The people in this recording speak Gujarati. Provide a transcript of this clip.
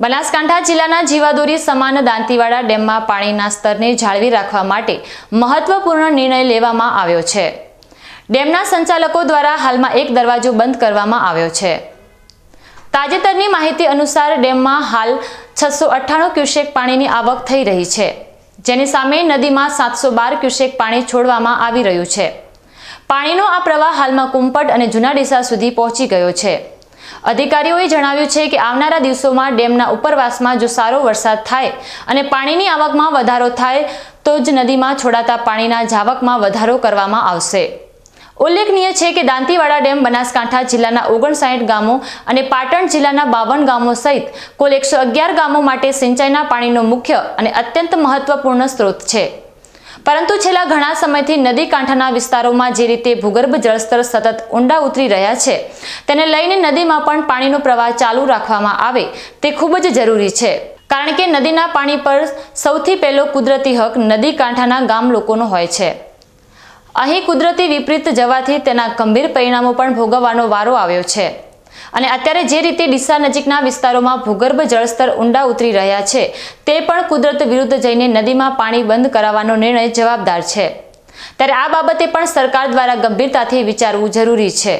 બનાસકાંઠા જિલ્લાના જીવાદોરી સમાન દાંતીવાડા ડેમમાં પાણીના સ્તરને જાળવી રાખવા માટે મહત્વપૂર્ણ નિર્ણય લેવામાં આવ્યો છે. ડેમના સંચાલકો દ્વારા હાલમાં એક દરવાજો બંધ કરવામાં આવ્યો છે. તાજેતરની માહિતી અનુસાર ડેમમાં હાલ છસો અઠ્ઠાણું ક્યુસેક પાણીની આવક થઈ રહી છે, જેની સામે નદીમાં સાતસો બાર ક્યુસેક પાણી છોડવામાં આવી રહ્યું છે. પાણીનો આ પ્રવાહ હાલમાં કુંપટ અને જૂના ડીસા સુધી પહોંચી ગયો છે. અધિકારીઓએ જણાવ્યું છે કે આવનારા દિવસોમાં ડેમના ઉપરવાસમાં જો સારો વરસાદ થાય અને પાણીની આવકમાં વધારો થાય, તો જ નદીમાં છોડાતા પાણીના જાવકમાં વધારો કરવામાં આવશે. ઉલ્લેખનીય છે કે દાંતીવાડા ડેમ બનાસકાંઠા જિલ્લાના ઓગણસાઠ ગામો અને પાટણ જિલ્લાના બાવન ગામો સહિત કુલ એકસો ગામો માટે સિંચાઈના પાણીનો મુખ્ય અને અત્યંત મહત્વપૂર્ણ સ્ત્રોત છે. પરંતુ છેલ્લા ઘણા સમયથી નદી કાંઠાના વિસ્તારોમાં જે રીતે ભૂગર્ભ જળસ્તર સતત ઊંડા ઉતરી રહ્યા છે, તેને લઈને નદીમાં પણ પાણીનો પ્રવાહ ચાલુ રાખવામાં આવે તે ખૂબ જ જરૂરી છે. કારણ કે નદીના પાણી પર સૌથી પહેલો કુદરતી હક નદી કાંઠાના ગામ લોકોનો હોય છે. અહીં કુદરતી વિપરીત જવાથી તેના ગંભીર પરિણામો પણ ભોગવવાનો વારો આવ્યો છે. અને અત્યારે જે રીતે ડીસા નજીકના વિસ્તારોમાં ભૂગર્ભ જળસ્તર ઊંડા ઉતરી રહ્યા છે, તે પણ કુદરત વિરુદ્ધ જઈને નદીમાં પાણી બંધ કરાવવાનો નિર્ણય જવાબદાર છે. ત્યારે આ બાબતે પણ સરકાર દ્વારા ગંભીરતાથી વિચારવું જરૂરી છે.